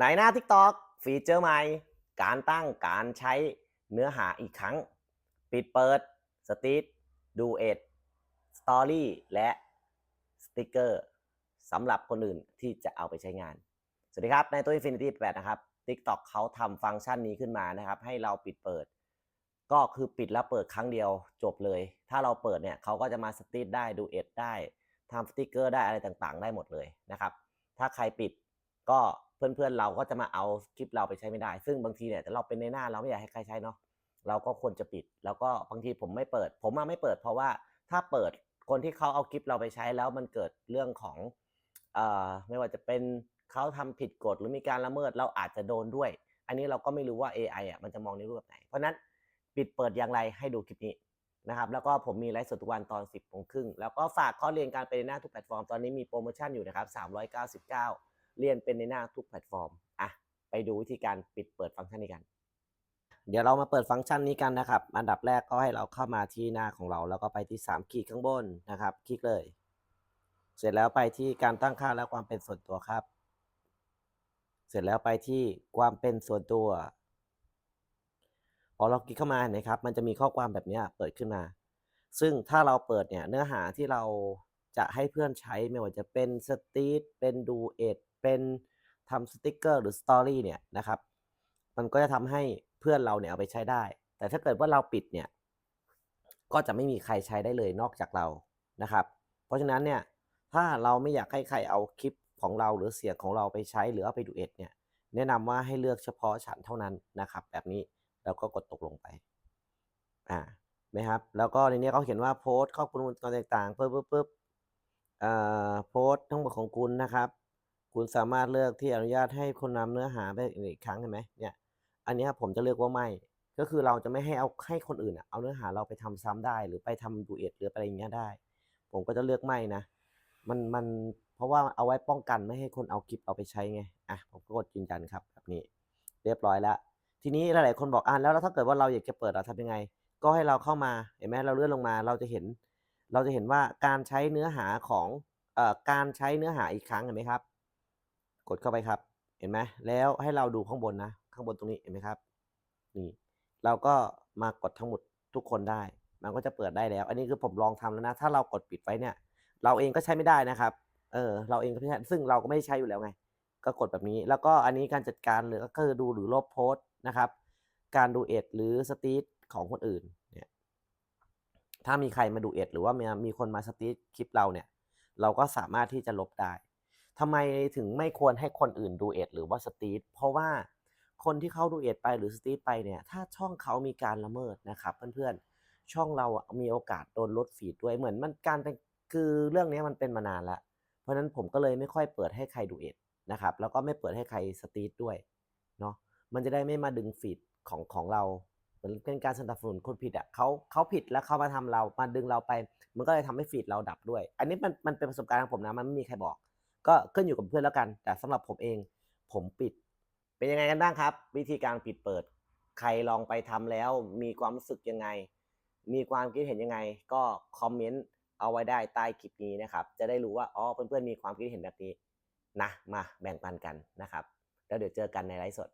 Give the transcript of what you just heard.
ในหน้า TikTok ฟีเจอร์ใหม่ การตั้งการใช้เนื้อหาอีกครั้ง ปิดเปิดสตีทดูเอทสตอรี่และสติกเกอร์สำหรับคนอื่นที่จะเอาไปใช้งาน สวัสดีครับ ในตัว Infinity 8 นะครับ TikTok เขาทำฟังก์ชันนี้ขึ้นมานะครับ ให้เราปิดเปิด ก็คือปิดแล้วเปิดครั้งเดียวจบเลย ถ้าเราเปิดเนี่ยเขาก็จะมาสตีทได้ดูเอทได้ทำสติกเกอร์ได้อะไรต่างๆ ได้หมดเลยนะครับ ถ้าใครปิดก็ เพื่อนๆเราก็จะมาเอาคลิปเราไปใช้ไม่ได้ ซึ่งบางทีเนี่ยแต่เราเป็นในหน้าเราไม่อยากให้ใครใช้เนาะเราก็ควรจะปิด แล้วก็บางทีผมไม่เปิด ผมมาไม่เปิด เพราะว่าถ้าเปิดคนที่เขาเอาคลิปเราไปใช้แล้วมันเกิดเรื่องของอไม่ว่าจะเป็นเขาทำผิดกฎหรือมีการละเมิดเราอาจจะโดนด้วย อันนี้เราก็ไม่รู้ว่า AI อะมันจะมองในรูปแบบไหน เพราะนั้นปิดเปิดอย่างไรให้ดูคลิปนี้นะครับ แล้วก็ผมมีไลฟ์สดทุกวันตอน 10โมงครึ่งแล้วก็ฝากข้อเรียนการเป็นในหน้าทุกแพลตฟอร์มตอนนี้มีโปรโมชั่นอยู่นะครับ399 เรียนเป็นในหน้าทุกแพลตฟอร์มอะไปดูวิธีการปิดเปิดฟังก์ชันนี้กัน เดี๋ยวเรามาเปิดฟังก์ชันนี้กันนะครับ อันดับแรกก็ให้เราเข้ามาที่หน้าของเรา แล้วก็ไปที่ 3 ขีดข้างบนนะครับ คลิกเลย เสร็จแล้วไปที่การตั้งค่าและความเป็นส่วนตัวครับ เสร็จแล้วไปที่ความเป็นส่วนตัวพอเราคลิกเข้ามาเห็นะครับ มันจะมีข้อความแบบนี้เปิดขึ้นมา ซึ่งถ้าเราเปิดเนี่ยเนื้อหาที่เรา จะให้เพื่อนใช้ไม่ว่าจะเป็นสตีทเป็นดูเอทเป็นทำสติกเกอร์หรือสตอรี่เนี่ยนะครับ มันก็จะทำให้เพื่อนเราเนี่ยเอาไปใช้ได้ แต่ถ้าเกิดว่าเราปิดเนี่ย ก็จะไม่มีใครใช้ได้เลยนอกจากเรานะครับ เพราะฉะนั้นเนี่ยถ้าเราไม่อยากให้ใครเอาคลิปของเราหรือเสียงของเราไปใช้หรือเอาไปดูเอทเนี่ยแนะนำว่าให้เลือกเฉพาะฉันเท่านั้นนะครับ แบบนี้แล้วก็กดตกลงไปอ่าไหมครับ แล้วก็ในนี้เขาเขียนว่าโพสต์ข้อมูลต่างๆปึ๊บปึ๊บปึ๊บ โพสต์ทั้งหมดของคุณนะครับ คุณสามารถเลือกที่อนุญาตให้คนนำเนื้อหาไปอีกครั้งเห็นไหมเนี่ย อันนี้ผมจะเลือกว่าไม่ ก็คือเราจะไม่ให้เอาให้คนอื่นเอาเนื้อหาเราไปทำซ้ำได้ หรือไปทำดูเอทหรืออะไรอย่างเงี้ยได้ ผมก็จะเลือกไม่นะ มันมันเพราะว่าเอาไว้ป้องกันไม่ให้คนเอาคลิปเอาไปใช้ไง อะผมก็กดยืนยันครับแบบนี้ เรียบร้อยแล้ว ทีนี้หลายๆคนบอกอะแล้วถ้าเกิดว่าเราอยากจะเปิดเราทำยังไง ก็ให้เราเข้ามา เห็นไหมเราเลื่อนลงมา เราจะเห็น เราจะเห็นว่าการใช้เนื้อหาของออการใช้เนื้อหาอีกครั้งเห็นไหมครับ กดเข้าไปครับ เห็นไหมแล้วให้เราดูข้างบนนะ ข้างบนตรงนี้เห็นไหมครับ นี่ เราก็มากดทั้งหมดทุกคนได้ มันก็จะเปิดได้แล้ว อันนี้คือผมลองทำแล้วนะ ถ้าเรากดปิดไว้เนี่ย เราเองก็ใช้ไม่ได้นะครับ เออ เราเองก็ไม่ใช่ซึ่งเราก็ไม่ได้ใช้อยู่แล้วไง ก็กดแบบนี้ แล้วก็อันนี้การจัดการหรือก็คือดูหรือลบโพสต์นะครับ การดูเอทหรือสตีทของคนอื่น เนี่ย ถ้ามีใครมาดูเอทหรือว่ามีมีคนมาสตีทคลิปเราเนี่ย เราก็สามารถที่จะลบได้ทำไมถึงไม่ควรให้คนอื่นดูเอทหรือว่าสตีทเพราะว่าคนที่เขาดูเอทไปหรือสตีทไปเนี่ย ถ้าช่องเขามีการละเมิดนะครับเพื่อนๆ ช่องเรามีโอกาสโดนลดฟีดด้วยเหมือนมันการเป็นคือเรื่องนี้มันเป็นมานานล้วเพราะฉะนั้นผมก็เลยไม่ค่อยเปิดให้ใครดูเอทนะครับแล้วก็ไม่เปิดให้ใครสตีทด้วยเนาะมันจะได้ไม่มาดึงฟีดของของเรา เหมือนเป็นการสนับสนุนคนผิดอะเขาเขาผิดแล้วเขามาทำเรามาดึงเราไป มันก็เลยทำให้ฟีดเราดับด้วย อันนี้มันมันเป็นประสบการณ์ของผมนะมันไม่มีใครบอก ก็ขึ้นอยู่กับเพื่อนแล้วกัน แต่สำหรับผมเอง ผมปิด เป็นยังไงกันบ้างครับ วิธีการปิดเปิด ใครลองไปทำแล้ว มีความรู้สึกยังไง มีความคิดเห็นยังไง ก็คอมเมนต์เอาไว้ได้ใต้คลิปนี้นะครับ จะได้รู้ว่าอ๋อเพื่อนๆมีความคิดเห็นแบบนี้นะมาแบ่งปันกันนะครับ แล้วเดี๋ยวเจอกันในไลฟ์สด